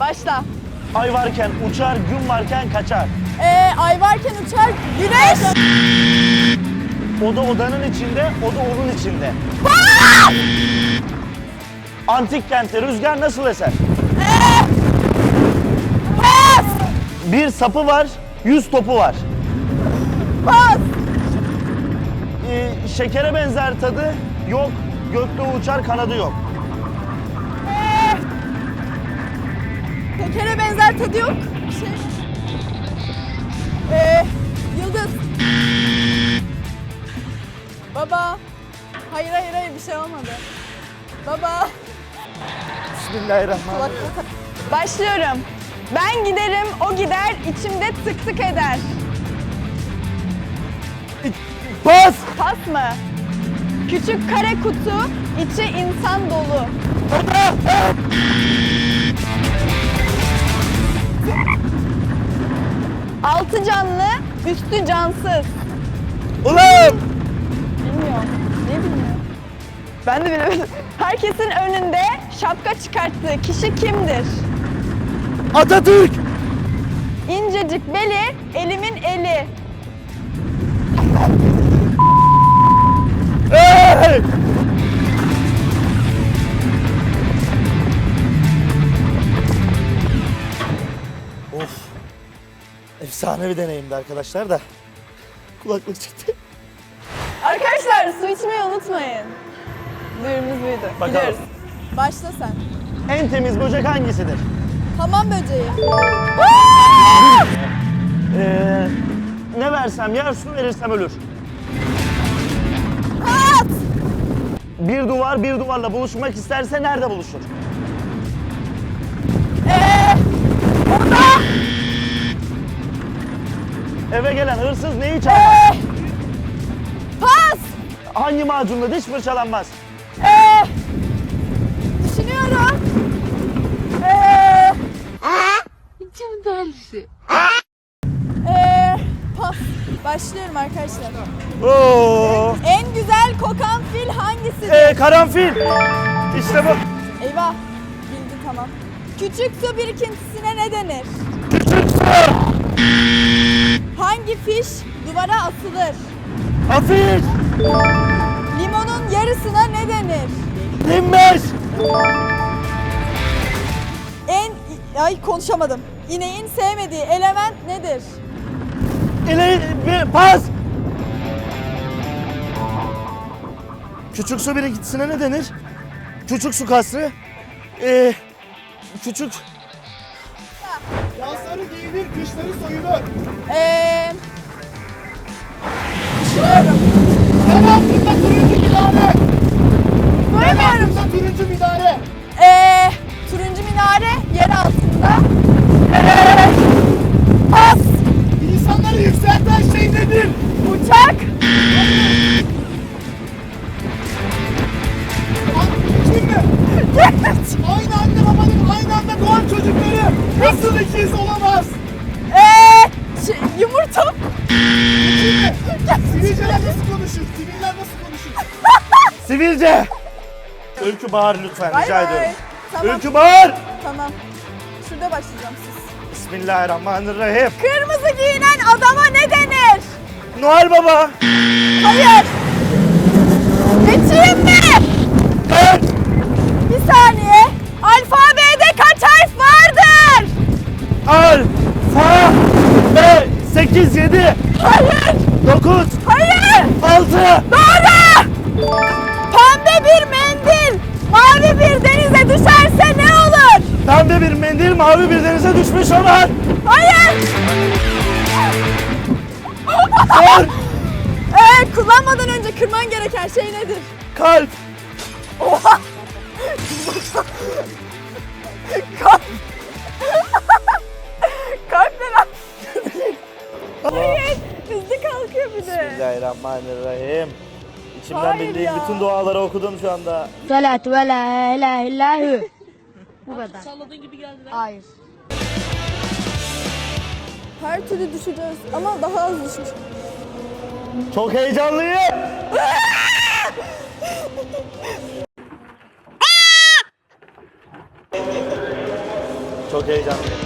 Başla. Ay varken uçar, gün varken kaçar. Ee, ay varken uçar, güneş. Oda odanın içinde, oda onun içinde. Antik kentte rüzgar nasıl eser? Bir sapı var, yüz topu var. Pas. Ee, şekere benzer tadı yok. Gökte uçar, kanadı yok. Tekere benzer tadı yok. Şey. Ee, yıldız. Baba. Hayır hayır hayır bir şey olmadı. Baba. Bismillahirrahmanirrahim. Başlıyorum. Ben giderim, o gider, içimde tık tık eder. Pas! Pas mı? Küçük kare kutu, içi insan dolu. Altı canlı, üstü cansız. Ulan! Bilmiyorum. Ne bilmiyorum? Ben de bilemedim. Herkesin önünde şapka çıkarttığı kişi kimdir? Atatürk! İncecik beli, elimin eli. Hey! Efsane bir deneyimdi arkadaşlar da. Kulaklık çıktı. Arkadaşlar su içmeyi unutmayın. Duyurumuz buydu. Bakalım. Gidiyoruz. Başla sen. En temiz böcek hangisidir? Hamam böceği. Ee, ne versem yer, su verirsem ölür. At! Bir duvar bir duvarla buluşmak isterse nerede buluşur? Eve gelen hırsız neyi çalar? Ee, pas! Hangi macunla diş fırçalanmaz? Ee, düşünüyorum. Ee, İçim delisi. ee, pas. Başlıyorum arkadaşlar. Oo. En güzel kokan fil hangisidir? Ee, karanfil. İşte bu. Eyvah. Bildin tamam. Küçük su birikintisine ne denir? Küçük su. Hangi fiş duvara asılır? Afiş. Limonun yarısına ne denir? Dinmez. En ay konuşamadım. İneğin sevmediği element nedir? İleri bir pas. Küçük su birikintisine ne denir? Küçük su kasrı. Ee, küçük Yazları giyilir, kışları soyulur. Ee, düşünüyorum. Yer altında turuncu minare. Yer Duyamıyorum. altında turuncu minare. Ee, turuncu minare yer altında. Ee, pas. İnsanları yükselten şey nedir? Uçak. Sivilce. Öykü bağır lütfen Bay rica bay. ediyorum. Tamam, Öykü bağır. tamam. Şurada başlayacağım siz. Bismillahirrahmanirrahim. Kırmızı giyinen adama ne denir? Noel Baba. Hayır. Geçeyim mi? Ben. Bir saniye. Alfabede kaç harf vardır? Alfa. B. 8, 7, Hayır. 9, Hayır. 6. Doğru. Pembe bir mendil mavi bir denize düşerse ne olur? Pembe bir mendil mavi bir denize düşmüş olan. Hayır. Sor. Ee, kullanmadan önce kırman gereken şey nedir? Kalp. Oha. Kalp. Kalp ne lan? Hayır. Hızlı kalkıyor bir de. Bismillahirrahmanirrahim. İçimden Hayır bildiğim ya. bütün duaları okudum şu anda. Salat ve la ilahe illahu. Bu kadar. Salladığın gibi geldi Hayır. Her türlü düşeceğiz ama daha az düşmüş. Çok heyecanlıyım. Çok heyecanlıyım.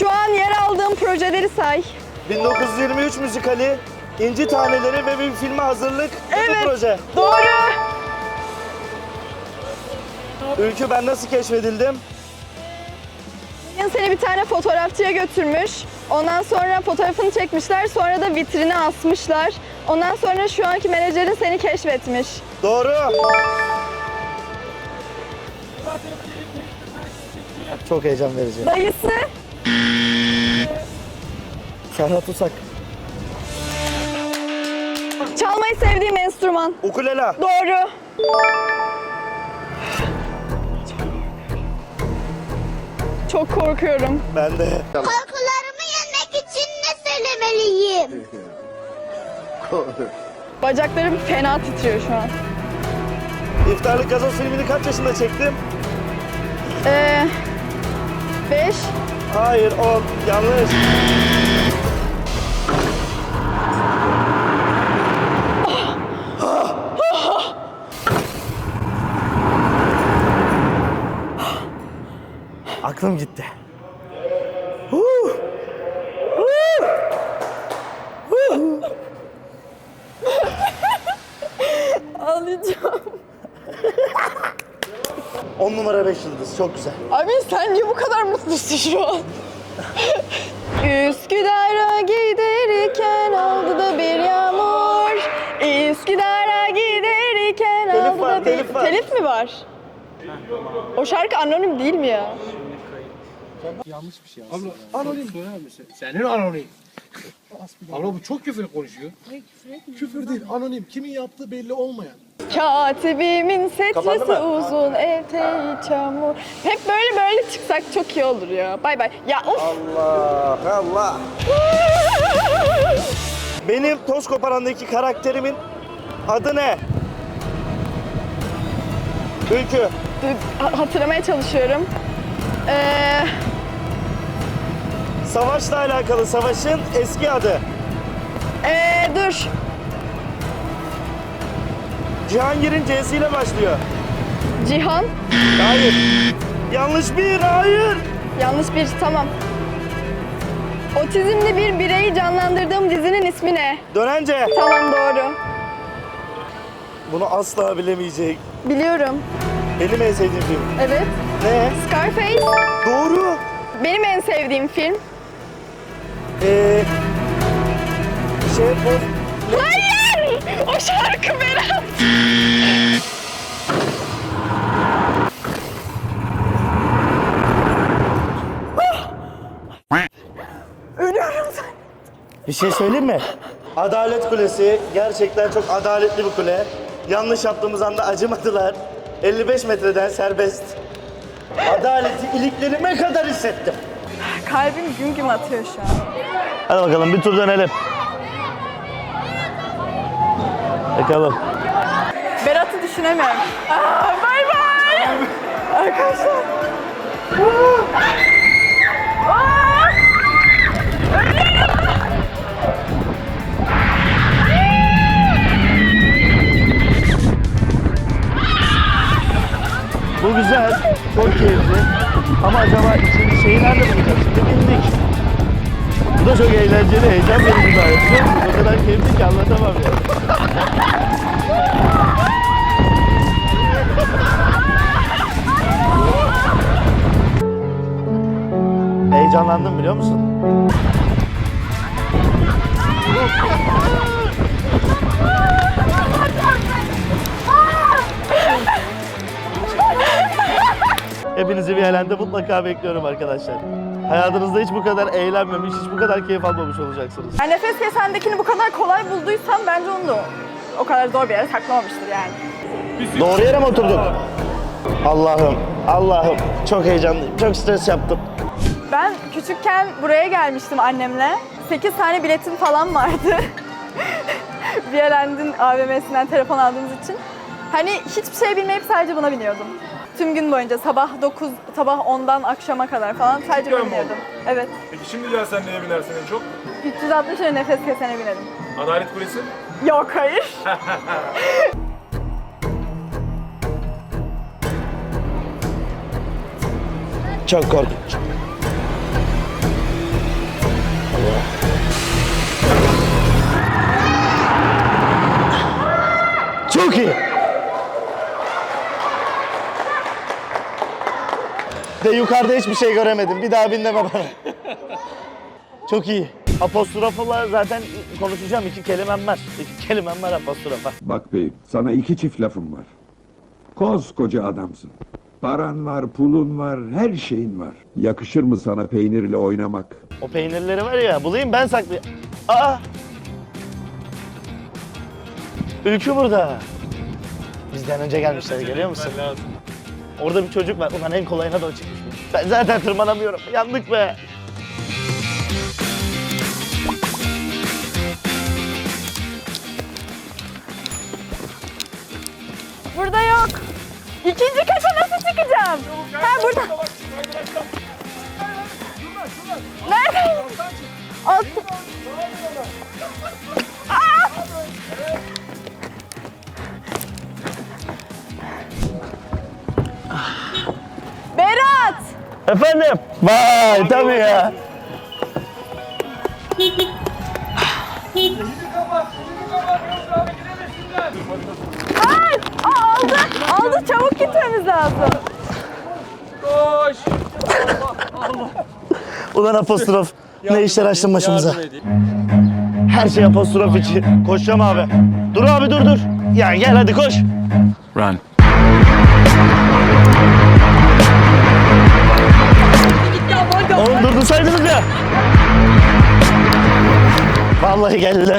Şu an yer aldığım projeleri say. 1923 müzikali, İnci Taneleri ve bir filme hazırlık. Evet. proje. Doğru. Ülkü ben nasıl keşfedildim? Seni bir tane fotoğrafçıya götürmüş. Ondan sonra fotoğrafını çekmişler. Sonra da vitrine asmışlar. Ondan sonra şu anki menajerin seni keşfetmiş. Doğru. Çok heyecan verici. Dayısı Serhat Usak. çalmayı sevdiğim enstrüman. Ukulele. Doğru. Çok korkuyorum. Ben de. Korkularımı yenmek için ne söylemeliyim? Bacaklarım fena titriyor şu an. İftarlık gazoz filmini kaç yaşında çektim? Ee, beş. Hayır, 10. Yanlış. Aklım gitti. Huh! Huh! Huh! Ağlayacağım. 10 numara 5 yıldız. Çok güzel. Abi sen niye bu kadar mutlusun şu an? Üsküdar'a giderken aldı da bir yağmur. Üsküdar'a giderken Telif aldı var, da bir... telif var. Telif mi var? O şarkı anonim değil mi ya? Anonim. Söyler misin? Senin anonim. Abla bu çok küfür konuşuyor. Küfür değil, anonim. Kimin yaptığı belli olmayan. Katibimin setresi mı? uzun eteği çamur. Hep böyle böyle çıksak çok iyi olur ya. Bay bay. Ya of. Allah Allah. Benim toz koparandaki karakterimin adı ne? Ülkü. Ha- Hatırlamaya çalışıyorum. Ee, Savaşla alakalı savaşın eski adı. ee, dur. Cihangir'in C'si ile başlıyor. Cihan. Hayır. Yanlış bir, hayır. Yanlış bir tamam. Otizmli bir bireyi canlandırdığım dizinin ismi ne? Dönence. Tamam doğru. Bunu asla bilemeyecek. Biliyorum. Benim en sevdiğim film. Evet. Ne? Scarface. Doğru. Benim en sevdiğim film. Ee, şey, bu... Şarkı Berat. Ölüyorum sen. Bir şey söyleyeyim mi? Adalet Kulesi gerçekten çok adaletli bir kule. Yanlış yaptığımız anda acımadılar. 55 metreden serbest. Adaleti iliklerime kadar hissettim. Kalbim güm güm atıyor şu an. Hadi bakalım bir tur dönelim. Bakalım. Berat'ı düşünemiyorum. Aa, bay bay. Arkadaşlar. Aa! Bu güzel, çok keyifli. Ama acaba ikinci şeyi nerede bulacağız? Şimdi bindik. Bu da çok eğlenceli, heyecan verici biliyor musun? O kadar keyifli ki anlatamam ya. Heyecanlandım biliyor musun? Hepinizi bir alende mutlaka bekliyorum arkadaşlar. Hayatınızda hiç bu kadar eğlenmemiş, hiç bu kadar keyif almamış olacaksınız. Yani nefes kesendekini bu kadar kolay bulduysam bence onu da o kadar zor bir yere saklamamıştır yani. Doğru yere mi oturduk? Allah'ım, Allah'ım. Çok heyecanlıyım, çok stres yaptım. Ben küçükken buraya gelmiştim annemle. 8 tane biletim falan vardı. Violend'in AVM'sinden telefon aldığımız için. Hani hiçbir şey bilmeyip sadece buna biniyordum. Tüm gün boyunca sabah 9, sabah 10'dan akşama kadar falan sadece biniyordum. Evet. Peki şimdi gelsen neye binersin en çok? 360 lira nefes kesene binerim. Adalet Kulesi. Yok hayır. Çok korkunç. Çok iyi. De yukarıda hiçbir şey göremedim. Bir daha bin deme bana. Çok iyi. Apostrofla zaten konuşacağım. iki kelimem var. İki kelimem var apostrofa. Bak beyim, sana iki çift lafım var. Koskoca adamsın. Paran var, pulun var, her şeyin var. Yakışır mı sana peynirle oynamak? O peynirleri var ya bulayım ben saklayayım. Aa! Ülkü burada. Bizden önce gelmişler görüyor musun? Orada bir çocuk var. Ulan en kolayına da çıkmış. Ben zaten tırmanamıyorum. Yandık be. Burada yok. İkinci kata nasıl çıkacağım? Ha burada. Nerede? Alt. Efendim? Vay tabii ya. Ay! Aa, aldı! Aldı! Çabuk gitmemiz lazım. Koş. Ulan apostrof. ne işler açtın başımıza. Her şey apostrof için. Koşacağım abi. Dur abi dur dur. Ya gel hadi koş. Run. Vallahi geldiler.